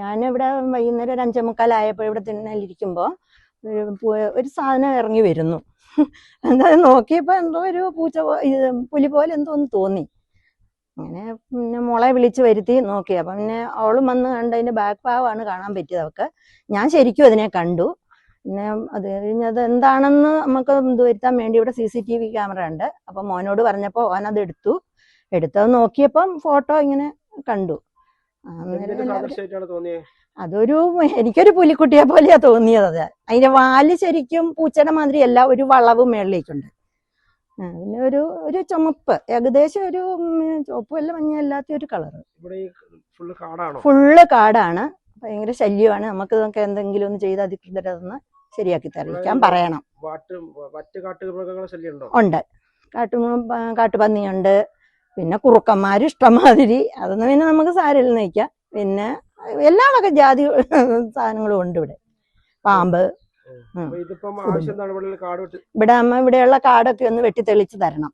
ഞാനിവിടെ വൈകുന്നേരം ഒരു അഞ്ചേ മുക്കാലായപ്പോൾ ഇവിടെ തിണ്ണലിരിക്കുമ്പോൾ ഒരു സാധനം ഇറങ്ങി വരുന്നു. എന്താ നോക്കിയപ്പോൾ എന്തോ ഒരു പൂച്ച പുലി പോലെ എന്തോ ഒന്ന് തോന്നി. അങ്ങനെ പിന്നെ മോളെ വിളിച്ച് വരുത്തി നോക്കി. അപ്പം പിന്നെ അവളും വന്ന് കണ്ട് അതിന്റെ ബാക്ക് ഭാഗമാണ് കാണാൻ പറ്റിയത് അവൾക്ക്. ഞാൻ ശരിക്കും അതിനെ കണ്ടു. പിന്നെ അത് കഴിഞ്ഞത് എന്താണെന്ന് നമുക്ക് വരുത്താൻ വേണ്ടി ഇവിടെ C C T V camera ഉണ്ട്. അപ്പം മോനോട് പറഞ്ഞപ്പോൾ ഓൻ അത് എടുത്തു എടുത്തത് നോക്കിയപ്പം ഫോട്ടോ ഇങ്ങനെ കണ്ടു. അതൊരു എനിക്കൊരു പുലിക്കുട്ടിയെ പോലെയാ തോന്നിയത് അത്. അതിന്റെ വാൽ ശരിക്കും പൂച്ചയുടെ മാതിരി അല്ല ഒരു വളവ് മേളിലേക്കുണ്ട്. പിന്നെ ഒരു ഒരു ചുമപ്പ്. ഏകദേശം ഒരു ചുവപ്പല്ല മഞ്ഞല്ലാത്ത ഒരു കളർ ഫുള്ള് കാടാണോ? ഭയങ്കര ശല്യമാണ്. നമുക്ക് നമുക്ക് എന്തെങ്കിലും ഒന്ന് ചെയ്ത് അധികൃതരൊന്ന് ശരിയാക്കി തറിയിക്കാൻ പറയണം. ഉണ്ട്. കാട്ടു കാട്ടുപന്നിയുണ്ട്. പിന്നെ കുറുക്കന്മാർ ഇഷ്ടമാതിരി. അതൊന്നും പിന്നെ നമുക്ക് സാരിയിൽ നിൽക്കാം പിന്നെ എല്ലാ വക ജാതി സാധനങ്ങളും ഉണ്ട് ഇവിടെ. പാമ്പ്. ഇവിടെ അമ്മ ഇവിടെയുള്ള കാടൊക്കെ ഒന്ന് വെട്ടി തെളിച്ച് തരണം.